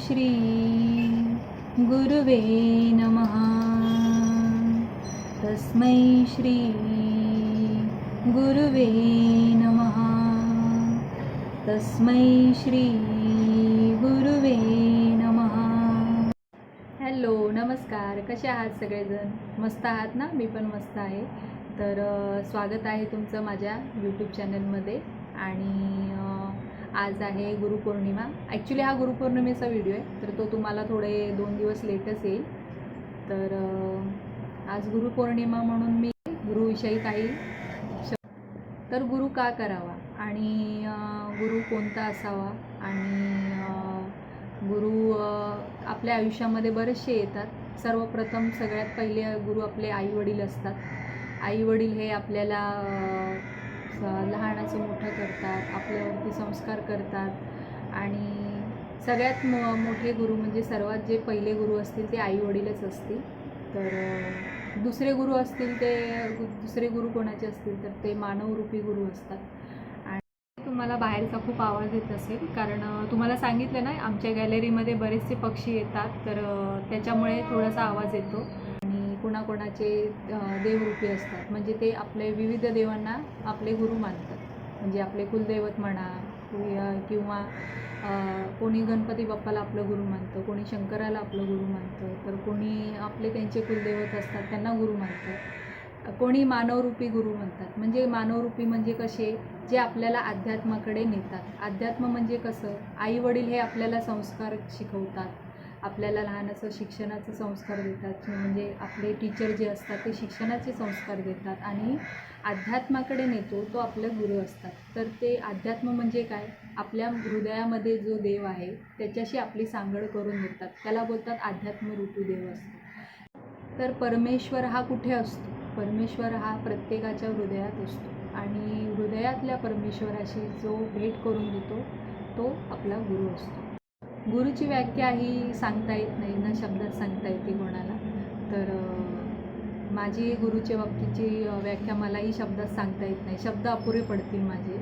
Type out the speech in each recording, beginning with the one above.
श्री गुरुवे नमः। तस्मै श्री गुरुवे नमः। तस्मै श्री गुरुवे नमः। हॅलो नमस्कार. कसे आहात सगळेजण? मस्त आहात ना? मी पण मस्त आहे. तर स्वागत आहे तुमचं माझ्या यूट्यूब चॅनलमध्ये आणि आज आहे गुरुपौर्णिमा. ॲक्च्युली हा गुरुपौर्णिमेचा व्हिडिओ आहे तर तो तुम्हाला थोडे दोन दिवस लेटच येईल. तर आज गुरुपौर्णिमा म्हणून मी गुरुविषयी काही श- तर गुरु का करावा? आणि गुरु कोणता असावा? आणि गुरु आपल्या आयुष्यामध्ये बरेचसे येतात. सर्वप्रथम सगळ्यात पहिले गुरु आपले आईवडील असतात. आईवडील हे आपल्याला लहानाचं मोठं करतात आपल्यावरती संस्कार करतात. आणि सगळ्यात मो मोठे गुरु म्हणजे सर्वात जे पहिले गुरु असतील ते आईवडीलच असतील. तर दुसरे गुरु असतील ते दुसरे गुरु कोणाचे असतील तर ते मानवरूपी गुरु असतात. आणि तुम्हाला बाहेरचा खूप आवाज येत असेल कारण तुम्हाला सांगितलं ना आमच्या गॅलरीमध्ये बरेचसे पक्षी येतात तर त्याच्यामुळे थोडासा आवाज येतो. कोणाकोणाचे देवरूपी असतात. म्हणजे ते आपले विविध देवांना आपले गुरु मानतात. म्हणजे आपले कुलदैवत म्हणा किंवा कोणी गणपती बाप्पाला आपलं गुरु मानतं कोणी शंकराला आपलं गुरु मानतं तर कोणी आपले त्यांचे कुलदैवत असतात त्यांना गुरु मानतं कोणी मानवरूपी गुरु म्हणतात. म्हणजे मानवरूपी म्हणजे कसे? जे आपल्याला अध्यात्माकडे नेतात. अध्यात्म म्हणजे कसं? आई वडील हे आपल्याला संस्कार शिकवतात. आपल्याला लहान असं शिक्षणाचे संस्कार देतात. म्हणजे आपले टीचर जे असतात ते शिक्षणाचे संस्कार देतात. आणि अध्यात्माकडे नेतो तो आपले गुरु असतात. तर ते अध्यात्म म्हणजे काय? आपल्या हृदयामध्ये जो देव आहे त्याच्याशी आपली सांगड करून देतात. त्याला बोलतात अध्यात्म ऋतुदेव असतो. तर परमेश्वर हा कुठे असतो? परमेश्वर हा प्रत्येकाच्या हृदयात असतो. आणि हृदयातल्या परमेश्वराशी जो भेट करून देतो तो आपला गुरु असतो. गुरुची व्याख्या ही सांगता येत नाही ना शब्दात सांगता येते कोणाला. तर माझी गुरुच्या बाबतीची व्याख्या मलाही शब्दात सांगता येत नाही. शब्द अपुरे पडतील माझे.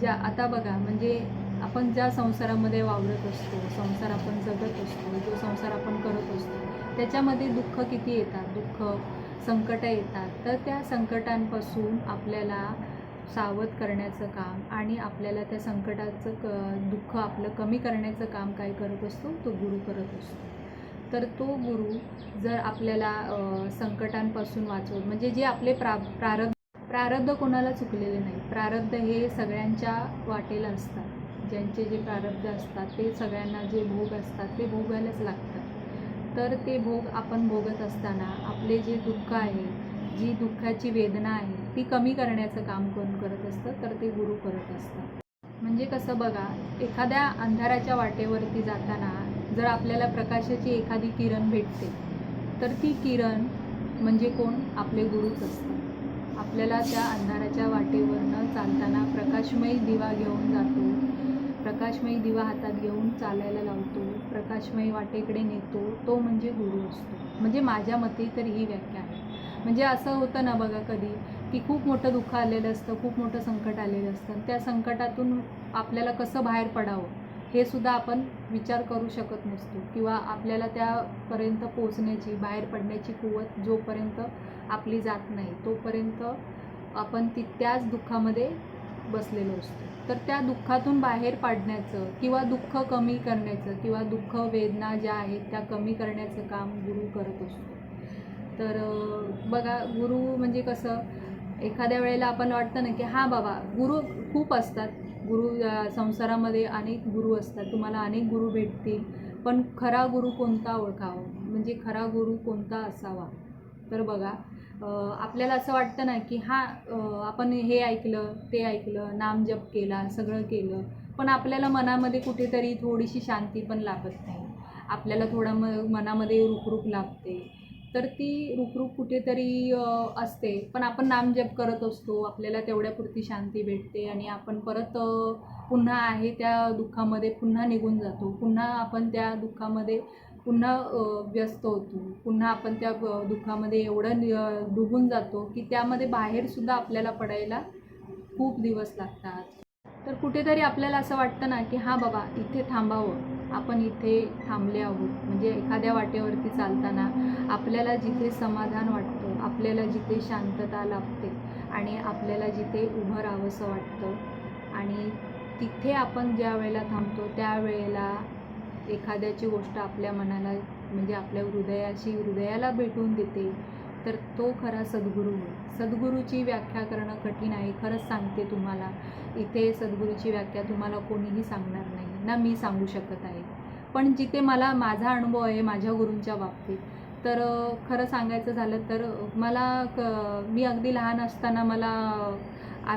ज्या आता बघा म्हणजे आपण ज्या संसारामध्ये वावरत असतो संसार आपण जगत असतो जो संसार आपण करत असतो त्याच्यामध्ये दुःख किती येतात? दुःख संकटं येतात. तर त्या संकटांपासून आपल्याला सावध करण्याचं काम आणि आपल्याला त्या संकटाचं क दुःख आपलं कमी करण्याचं काम काय करत असतो? तो गुरु करत असतो. तर तो गुरु जर आपल्याला संकटांपासून वाचवत म्हणजे जे आपले प्रा प्रारब्ध प्रारब्ध कोणाला चुकलेले नाही. प्रारब्ध हे सगळ्यांच्या वाटेला असतात. ज्यांचे जे प्रारब्ध असतात ते सगळ्यांना जे भोग असतात ते भोगायलाच लागतात. तर ते भोग आपण भोगत असताना आपले जे दुःख आहे जी दुःखाची वेदना आहे ती कमी करण्याचं काम कोण करत असतं तर ते गुरु करत असतात. म्हणजे कसं बघा एखाद्या अंधाराच्या वाटेवरती जाताना जर आपल्याला प्रकाशाची एखादी किरण भेटते तर ती किरण म्हणजे कोण? आपले गुरुच असतात. आपल्याला त्या अंधाराच्या वाटेवरनं चालताना प्रकाशमयी दिवा घेऊन जातो प्रकाशमयी दिवा हातात घेऊन चालायला लावतो प्रकाशमयी वाटेकडे नेतो तो म्हणजे गुरु असतो. म्हणजे माझ्या मते तर ही व्याख्या आहे. म्हणजे असं होतं ना बघा कधी की खूप मोठं दुःख आलेलं असतं खूप मोठं संकट आलेलं असतं. आणि त्या संकटातून आपल्याला कसं बाहेर पडावं हे सुद्धा आपण विचार करू शकत नसतो. किंवा आपल्याला त्यापर्यंत पोचण्याची बाहेर पडण्याची कुवत जोपर्यंत आपली जात नाही तोपर्यंत आपण ती त्याच दुःखामध्ये बसलेलो असतो. तर त्या दुःखातून बाहेर पाडण्याचं किंवा दुःख कमी करण्याचं किंवा दुःख वेदना ज्या आहेत त्या कमी करण्याचं काम गुरु करत असतो. तर बघा गुरु म्हणजे कसं एखाद्या वेळेला आपण वाटतं ना की हां बाबा गुरु खूप असतात. गुरु संसारामध्ये अनेक गुरु असतात. तुम्हाला अनेक गुरु भेटतील. पण खरा गुरु कोणता ओळखावा? म्हणजे खरा गुरु कोणता असावा? तर बघा आपल्याला असं वाटतं ना की हां आपण हे ऐकलं ते ऐकलं नामजप केला सगळं केलं पण आपल्याला मनामध्ये कुठेतरी थोडीशी शांती पण लागत नाही. आपल्याला थोडा म मनामध्ये रुखरुख लागते. तर ती रुखरुख कुठेतरी असते. पण आपण नामजप करत असतो. आपल्याला तेवढ्यापुरती शांती भेटते आणि आपण परत पुन्हा आहे त्या दुःखामध्ये पुन्हा निघून जातो. पुन्हा आपण त्या दुःखामध्ये पुन्हा व्यस्त होतो. पुन्हा आपण त्या दुःखामध्ये एवढं डुबून जातो की त्यामध्ये बाहेरसुद्धा आपल्याला पडायला खूप दिवस लागतात. तर कुठेतरी आपल्याला असं वाटतं ना की हां बाबा इथे थांबावं. आपण इथे थांबले आहोत. म्हणजे एखाद्या वाटेवरती चालताना आपल्याला जिथे समाधान वाटतं आपल्याला जिथे शांतता लाभते आणि आपल्याला जिथे उभं राहावंसं वाटतं आणि तिथे आपण ज्या वेळेला थांबतो त्यावेळेला एखाद्याची गोष्ट आपल्या मनाला म्हणजे आपल्या हृदयाशी हृदयाला भेटून देते तर तो खरा सद्गुरू होय सद्गुरूची व्याख्या करणं कठीण आहे खरंच सांगते तुम्हाला. इथे सद्गुरूची व्याख्या तुम्हाला कोणीही सांगणार नाही. ना मी सांगू शकत आहे. पण जिथे मला माझा अनुभव आहे माझ्या गुरूंच्या बाबतीत तर खरं सांगायचं झालं तर मला क मी अगदी लहान असताना मला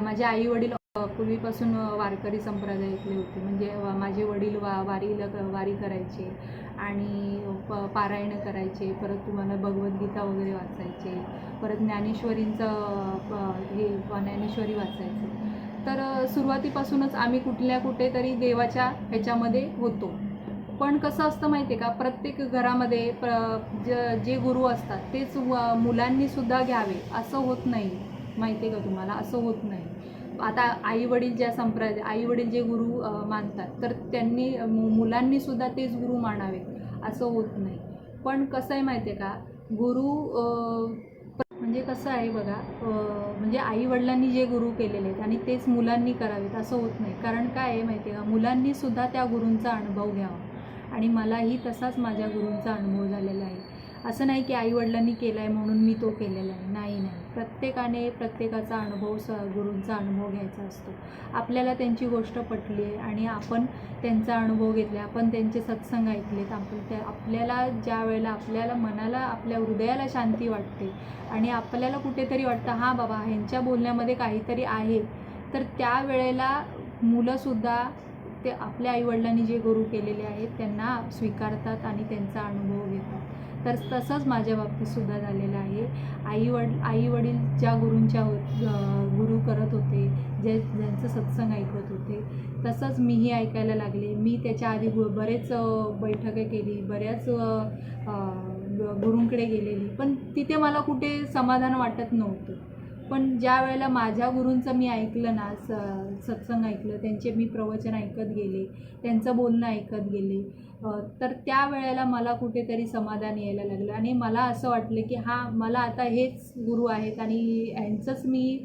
माझे आई वडील पूर्वीपासून वारकरी संप्रदायातले होते. म्हणजे माझे वडील वा वारीला वारी करायचे आणि प पारायण करायचे. परत तुम्हाला भगवद्गीता वगैरे वाचायचे. परत ज्ञानेश्वरींचं प- हे ज्ञानेश्वरी वाचायचे. तर सुरुवातीपासूनच आम्ही कुठल्या कुठेतरी देवाच्या ह्याच्यामध्ये होतो. पण कसं असतं माहिती आहे का प्रत्येक घरामध्ये प्र ज जे गुरु असतात तेच व- घ्यावे असं होत नाही. माहिती आहे का तुम्हाला? असं होत नाही. आता आई वडील ज्या संप्रदाय आई वडील जे गुरु मानतात तर त्यांनी मु- तेच गुरु मानावे असं होत नाही. पण कसं आहे माहिती आहे का गुरु म्हणजे कसं आहे बघा म्हणजे आईवडिलांनी जे गुरु केलेले आहेत आणि तेच मुलांनी करावेत असं होत नाही. कारण काय आहे माहिती आहे का? मुलांनीसुद्धा त्या गुरूंचा अनुभव घ्यावा. आणि मलाही तसाच माझ्या गुरूंचा अनुभव झालेला आहे. असं नाही की आईवडिलांनी केलं आहे म्हणून मी तो केलेला आहे. नाही नाही. प्रत्येकाने प्रत्येकाचा अनुभव स गुरूंचा अनुभव घ्यायचा असतो. आपल्याला त्यांची गोष्ट पटली आहे आणि आपण त्यांचा अनुभव घेतला आपण त्यांचे सत्संग ऐकलेत. आपण त्या आपल्याला ज्या वेळेला आपल्याला मनाला आपल्या हृदयाला शांती वाटते आणि आपल्याला कुठेतरी वाटतं हां बाबा ह्यांच्या बोलण्यामध्ये काहीतरी आहे. तर त्यावेळेला मुलंसुद्धा ते आपल्या आईवडिलांनी जे गुरु केलेले आहेत त्यांना स्वीकारतात आणि त्यांचा अनुभव तर तसंच माझ्या बाबतीतसुद्धा झालेलं आहे. आई वड आई वडील ज्या गुरूंच्या गुरु करत होते जे ज्यांचं सत्संग ऐकत होते तसंच मीही ऐकायला लागले. मी त्याच्या आधी गु बरेच बैठके केली बऱ्याच गुरूंकडे गेलेली. पण तिथे मला कुठे समाधान वाटत नव्हतं. पण ज्या वेळेला माझ्या गुरूंचं मी ऐकलं ना स सत्संग ऐकलं त्यांचे मी प्रवचन ऐकत गेले त्यांचं बोलणं ऐकत गेले तर त्या वेळेला मला कुठेतरी समाधान यायला लागलं. आणि मला असं वाटलं की हां मला आता हेच गुरु आहेत आणि ह्यांचंच मी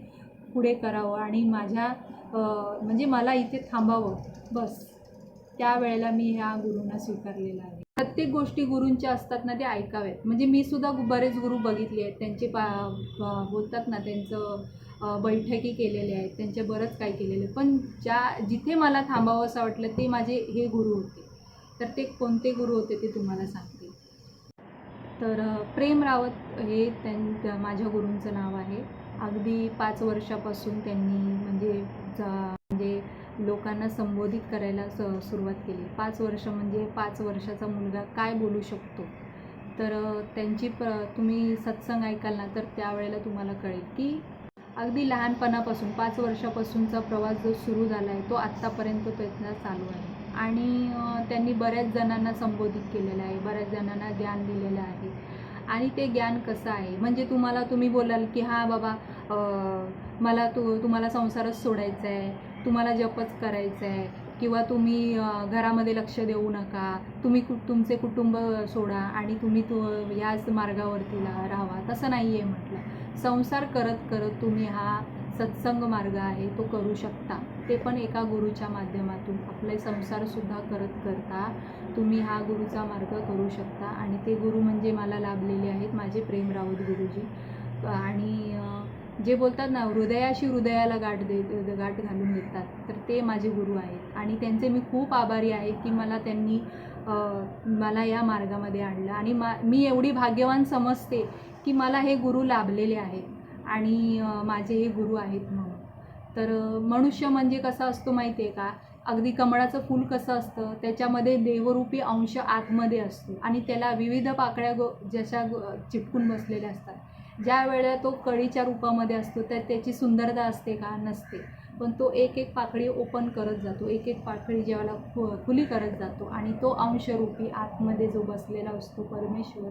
पुढे करावं आणि माझ्या म्हणजे मला इथे थांबावं. बस. त्यावेळेला मी ह्या गुरूंना स्वीकारलेला आहे. प्रत्येक गोष्टी गुरूंच्या असतात ना ते ऐकाव्यात म्हणजे मी सुद्धा बरेच गुरु बघितले आहेत. त्यांचे पा बोलतात ना त्यांचं बैठकी केलेल्या आहेत. त्यांचे बरंच काही केलेलं पण ज्या जिथे मला थांबावं असं वाटलं ते माझे हे गुरु होते. तर ते कोणते गुरु होते ते तुम्हाला सांगते. तर प्रेम रावत हे त्यां माझ्या गुरूंचं नाव आहे. अगदी पाच वर्षापासून त्यांनी म्हणजे जा- म्हणजे लोकांना संबोधित करायला स सुरुवात केली. पाच वर्ष म्हणजे पाच वर्षाचा मुलगा काय बोलू शकतो? तर त्यांची प्र तुम्ही सत्संग ऐकाल ना तर त्यावेळेला तुम्हाला कळेल की अगदी लहानपणापासून पाच वर्षापासूनचा प्रवास जो सुरू झाला आहे तो आत्तापर्यंत त्याचा चालू आहे. आणि त्यांनी बऱ्याच जणांना संबोधित केलेलं आहे बऱ्याच जणांना ज्ञान दिलेलं आहे. आणि ते ज्ञान कसं आहे? म्हणजे तुम्हाला तुम्ही बोलाल की हां बाबा मला तू तुम्हाला संसारच सोडायचा आहे तुम्हाला जपच करायचं आहे किंवा तुम्ही घरामध्ये लक्ष देऊ नका तुम्ही कु तुमचे कुटुंब सोडा आणि तुम्ही तु ह्याच मार्गावरती ला- राहावा तसं नाही आहे म्हटलं. संसार करत करत तुम्ही हा सत्संग मार्ग आहे तो करू शकता. ते पण एका गुरुच्या माध्यमातून. आपले संसारसुद्धा करत करता तुम्ही हा गुरुचा मार्ग करू शकता. आणि ते गुरु म्हणजे मला लाभलेले आहेत माझे प्रेम राऊत गुरुजी. आणि जे बोलतात ना हृदयाशी हृदयाला गाठ दे गाठ घालून देतात. तर ते माझे गुरु आहेत. आणि त्यांचे मी खूप आभारी आहे की मला त्यांनी मला या मार्गामध्ये आणलं. आणि मा मी एवढी भाग्यवान समजते की मला हे गुरु लाभलेले आहेत. आणि माझे हे गुरु आहेत म्हणून. तर मनुष्य म्हणजे कसा असतो माहिती आहे का? अगदी कमळाचं फूल कसं असतं? त्याच्यामध्ये देवरूपी अंश आतमध्ये असतो. आणि त्याला विविध पाकळ्या गो जशा चिपकून चिटकून बसलेल्या असतात. ज्या वेळेला तो कळीच्या रूपामध्ये असतो तर त्याची सुंदरता असते का? नसते. पण तो एक एक पाकळी ओपन करत जातो. एक एक पाकळी ज्यावेळेला खु खुली करत जातो आणि तो अंशरूपी आतमध्ये जो बसलेला असतो परमेश्वर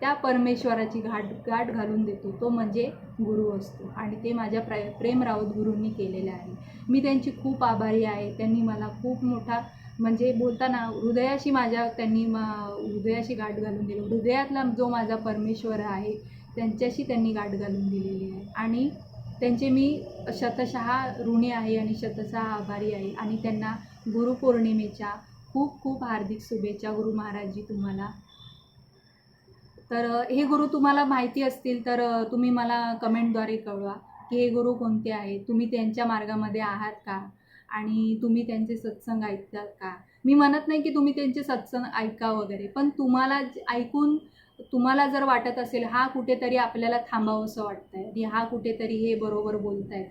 त्या परमेश्वराची घाट गाठ घालून देतो. तो म्हणजे गुरु असतो आणि ते माझ्या प्र प्रेम राऊत गुरूंनी केलेले आहे. मी त्यांची खूप आभारी आहे. त्यांनी मला खूप मोठा म्हणजे बोलताना हृदयाशी माझ्या त्यांनी मा हृदयाशी गाठ घालून दिलं. हृदयातला जो माझा परमेश्वर आहे त्यांच्याशी त्यांनी गाठ घालून दिलेली आहे. आणि त्यांचे मी शतशः ऋणी आहे आणि शतशः आभारी आहे. आणि त्यांना गुरुपौर्णिमेच्या खूप खूप हार्दिक शुभेच्छा गुरु महाराजजी तुम्हाला. तर हे गुरु तुम्हाला माहिती असतील तर तुम्ही मला कमेंटद्वारे कळवा की हे गुरु कोणते आहेत? तुम्ही त्यांच्या मार्गामध्ये आहात का? आणि तुम्ही त्यांचे सत्संग ऐकतात का? मी म्हणत नाही की तुम्ही त्यांचे सत्संग ऐका वगैरे पण तुम्हाला ऐकून तुम्हाला जर वाटत असेल हा कुठेतरी आपल्याला थांबावंसं वाटतंय आणि हा कुठेतरी हे बरोबर बोलत आहेत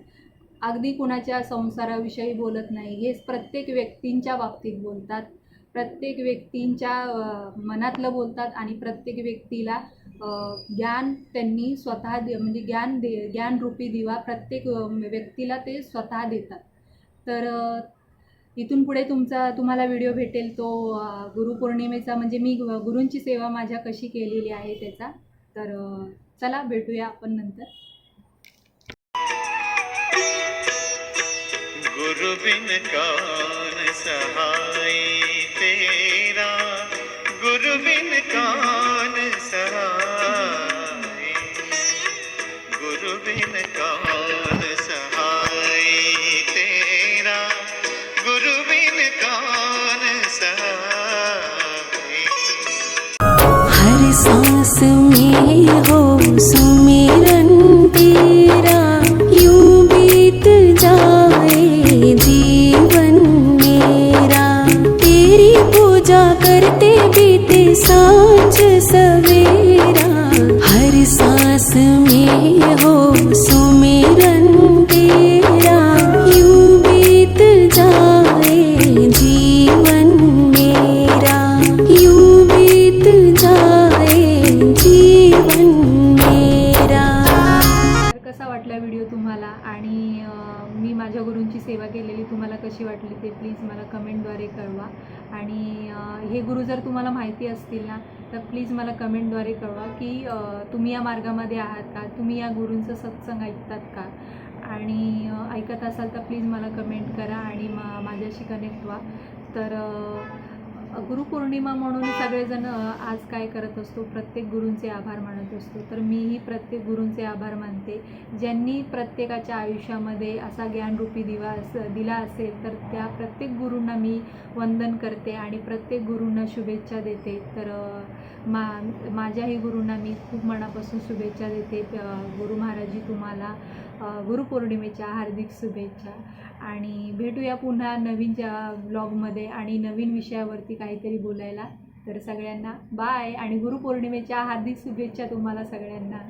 अगदी कुणाच्या संसाराविषयी बोलत नाही. हे प्रत्येक व्यक्तींच्या बाबतीत बोलतात. प्रत्येक व्यक्तींच्या मनातलं बोलतात आणि प्रत्येक व्यक्तीला ज्ञान त्यांनी स्वतः दे म्हणजे ज्ञान दे ज्ञानरूपी दिवा प्रत्येक व्यक्तीला ते स्वतः देतात. तर इथून पुढे तुमचा तुम्हाला व्हिडिओ भेटेल तो गुरुपौर्णिमेचा. म्हणजे मी गुरूंची सेवा माझ्या कशी केलेली आहे त्याचा. तर चला भेटूया आपण नंतर. गुरु बिन कौन सहाय तेरा. गुरु बिन कौन सांस में हो सुमिरन तेरा यूं बीत जाए जीवन मेरा। तेरी पूजा करते बीते सांझ सवेरा हर सांस में हो गुरु जर तुम्हाला माहिती असतील ना तर प्लीज मला कमेंटद्वारे कळवा की तुम्ही या मार्गामध्ये आहात का? तुम्ही या गुरूंचं सत्संग ऐकतात का? आणि ऐकत असाल तर प्लीज मला कमेंट करा आणि मा माझ्याशी कनेक्ट व्हा. तर गुरुपौर्णिमा म्हणून सगळेजण आज काय करत असतो प्रत्येक गुरूंचे आभार मानत असतो. तर मीही प्रत्येक गुरूंचे आभार मानते. ज्यांनी प्रत्येकाच्या आयुष्यामध्ये असा ज्ञानरूपी दिवा अस दिला असेल तर त्या प्रत्येक गुरूंना मी वंदन करते आणि प्रत्येक गुरूंना शुभेच्छा देते. तर मा माझ्याही गुरूंना मी खूप मनापासून शुभेच्छा देते. गुरु महाराजी तुम्हाला गुरुपौर्णिमेच्या हार्दिक शुभेच्छा. आणि भेटूया पुन्हा नवीन ज्या ब्लॉगमध्ये आणि नवीन विषयावरती काहीतरी बोलायला. तर सगळ्यांना बाय आणि गुरुपौर्णिमेच्या हार्दिक शुभेच्छा तुम्हाला सगळ्यांना.